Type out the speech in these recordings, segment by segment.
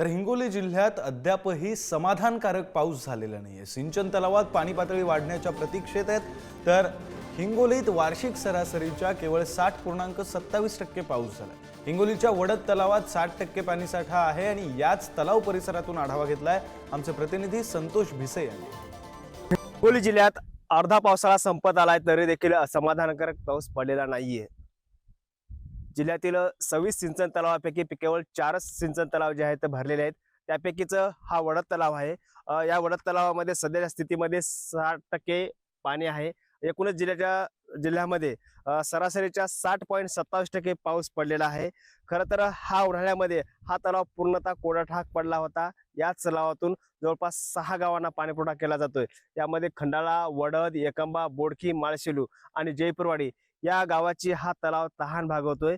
तर हिंगोली जिल्ह्यात अद्यापही समाधानकारक पाऊस झालेला नाही आहे सिंचन तलावात पाणी पातळी वाढण्याच्या प्रतीक्षेत आहेत. तर हिंगोलीत वार्षिक सरासरीच्या केवळ साठ पूर्णांक सत्तावीस टक्के पाऊस झाला हिंगोलीच्या वडद तलावात साठ टक्के पाणीसाठा आहे आणि याच तलाव परिसरातून आढावा घेतलाय आमचे प्रतिनिधी संतोष भिसे यांनी. हिंगोली जिल्ह्यात अर्धा पावसाळा संपत आलाय तरी देखील समाधानकारक पाऊस पडलेला नाहीये. जिल्ह्यातील सव्वीस सिंचन तलावापैकी केवळ चारच सिंचन तलाव जे आहेत ते भरलेले आहेत. त्यापैकीच हा वडद तलाव आहे. या वडद तलावामध्ये सध्याच्या स्थितीमध्ये साठ टक्के पाणी आहे. एकूणच जिल्ह्याच्या जिल्ह्यामध्ये सरासरीच्या साठ पॉईंट सत्तावीस टक्के पाऊस पडलेला आहे. खरं तर हा उन्हाळ्यामध्ये हा तलाव पूर्णतः कोडाठाक पडला होता. याच तलावातून जवळपास सहा गावांना पाणीपुरवठा केला जातोय. यामध्ये खंडाळा वडद एकंबा बोडकी माळशेलू आणि जयपूरवाडी या गावाची हा तलाव तहान भागवतोय.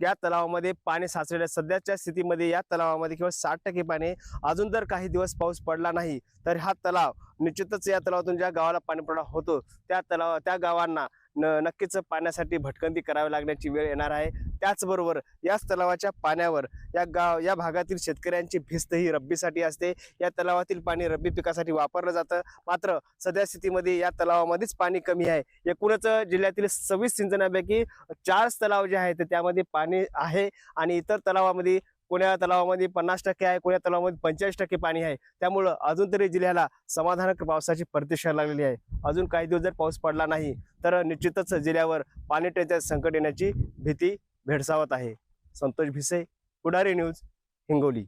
या तलावामध्ये पाणी साचलेल्या सध्याच्या स्थितीमध्ये या तलावामध्ये केवळ साठ टक्के पाणी अजून जर काही दिवस पाऊस पडला नाही तर हा तलाव निश्चितच या तलावातून ज्या गावाला पाणीपुरवठा होतो त्या तलाव त्या गावांना न नक्कीच पाण्यासाठी भटकंती करावी लागण्याची वेळ येणार आहे. त्याचबरोबर याच तलावाच्या पाण्यावर या गाव या भागातील शेतकऱ्यांची भिस्त ही रब्बीसाठी असते. या तलावातील पाणी रब्बी पिकासाठी वापरलं जातं. मात्र सध्या स्थितीमध्ये या तलावामध्येच पाणी कमी आहे. एकूणच जिल्ह्यातील सव्वीस सिंचनापैकी चार तलाव जे आहेत त्यामध्ये पाणी आहे आणि इतर तलावामध्ये कोण्या तलावामध्ये पन्नास टक्के आहे कोण्या तलावामध्ये पंचेचाळीस टक्के पाणी आहे. त्यामुळं अजून तरी जिल्ह्याला समाधानक पावसाची प्रतीक्षा लागलेली आहे. अजून काही दिवस जर पाऊस पडला नाही तर निश्चितच जिल्ह्यावर पाणी टंचाई संकट येण्याची भीती भेडसावत आहे. संतोष भिसे पुढारी न्यूज हिंगोली.